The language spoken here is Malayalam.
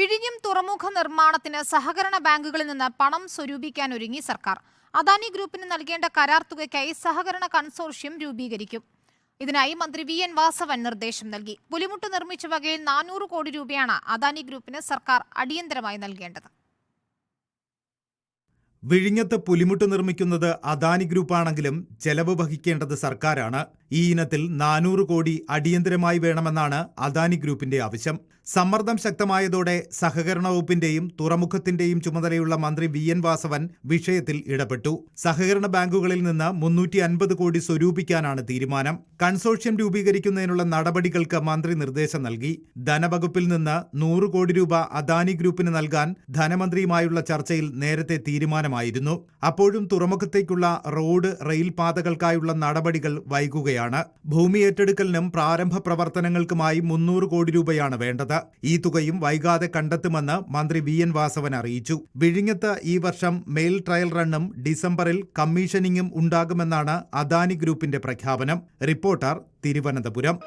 വിഴിഞ്ഞം തുറമുഖ നിർമ്മാണത്തിന് സഹകരണ ബാങ്കുകളിൽ നിന്ന് പണം സ്വരൂപിക്കാൻ ഒരുങ്ങി സർക്കാർ. അദാനി ഗ്രൂപ്പിന് നൽകേണ്ട കരാർ തുകയ്ക്കായി സഹകരണ കൺസോർഷ്യം രൂപീകരിക്കും. ഇതിനായി മന്ത്രി വി. എൻ. വാസവൻ നിർദ്ദേശം നൽകി. പുലിമുട്ട് നിർമ്മിച്ച വകയിൽ നാനൂറ് കോടി രൂപയാണ് അദാനി ഗ്രൂപ്പിന് സർക്കാർ അടിയന്തരമായി നൽകേണ്ടത്. വിഴിഞ്ഞത്ത് പുലിമുട്ട് നിർമ്മിക്കുന്നത് അദാനി ഗ്രൂപ്പാണെങ്കിലും ചെലവ് വഹിക്കേണ്ടത് സർക്കാരാണ്. ഈ ഇനത്തിൽ നാനൂറ് കോടി അടിയന്തരമായി വേണമെന്നാണ് അദാനി ഗ്രൂപ്പിന്റെ ആവശ്യം. സമ്മർദ്ദം ശക്തമായതോടെ സഹകരണ വകുപ്പിന്റെയും തുറമുഖത്തിന്റെയും ചുമതലയുള്ള മന്ത്രി വി എൻ വാസവൻ വിഷയത്തിൽ ഇടപെട്ടു. സഹകരണ ബാങ്കുകളിൽ നിന്ന് മുന്നൂറ്റി അൻപത് കോടി സ്വരൂപിക്കാനാണ് തീരുമാനം. കൺസോർഷ്യം രൂപീകരിക്കുന്നതിനുള്ള നടപടികൾക്ക് മന്ത്രി നിർദ്ദേശം നൽകി. ധനവകുപ്പിൽ നിന്ന് നൂറ് കോടി രൂപ അദാനി ഗ്രൂപ്പിന് നൽകാൻ ധനമന്ത്രിയുമായുള്ള ചർച്ചയിൽ നേരത്തെ തീരുമാനമായിരുന്നു. അപ്പോഴും തുറമുഖത്തേക്കുള്ള റോഡ് റെയിൽ പാതകൾക്കായുള്ള നടപടികൾ വൈകുകയാണ്. ഭൂമി ഏറ്റെടുക്കലിനും പ്രാരംഭ പ്രവർത്തനങ്ങൾക്കുമായി മുന്നൂറ് കോടി രൂപയാണ് വേണ്ടത്. ഈ തുകയും വൈകാതെ കണ്ടെത്തുമെന്ന് മന്ത്രി വി. എൻ. വാസവൻ അറിയിച്ചു. വിഴിഞ്ഞത്ത് ഈ വർഷം മെയിൽ ട്രയൽ റണ്ണും ഡിസംബറിൽ കമ്മീഷനിങ്ങും ഉണ്ടാകുമെന്നാണ് അദാനി ഗ്രൂപ്പിന്റെ പ്രഖ്യാപനം. റിപ്പോർട്ടർ തിരുവനന്തപുരം.